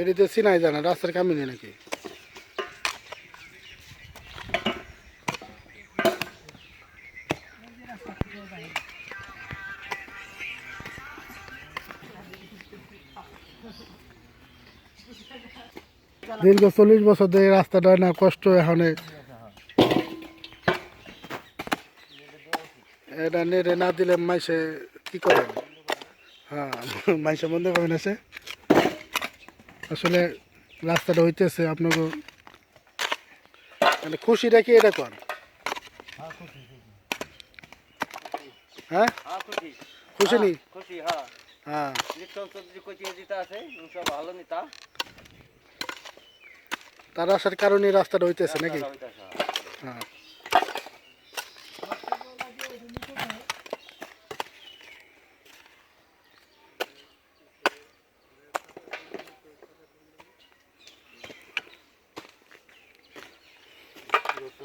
এটিতে চিনাই জানা, রাস্তার কামিনি নাকি? দীর্ঘ চল্লিশ বছর ধরে রাস্তাটা না কষ্ট এখন এটা নেড়ে না দিলে মাইসে কি করে হ্যাঁ মাইসে বন্ধ করবেন আছে আসলে রাস্তাটা হইতেছে আপনাকে মানে খুশিটা কি এটা কর হ্যাঁ? খুশি নি? খুশি হ্যাঁ। হ্যাঁ আসার কারণে রাস্তাটা হইতেছে নাকি? হ্যাঁ।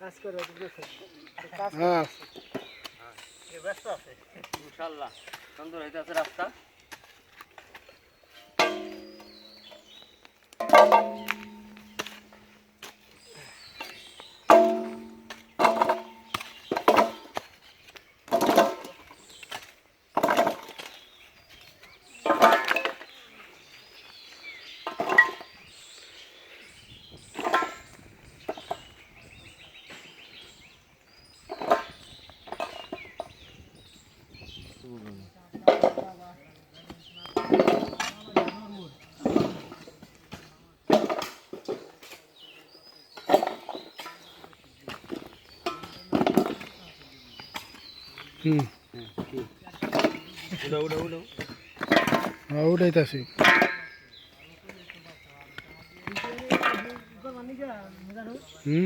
কাজ করবে করে হ্যাঁ। ব্যস্ত আছে? ইনশাল্লাহ সুন্দর হইতে আছে রাস্তা। উঠাইতেছি হুম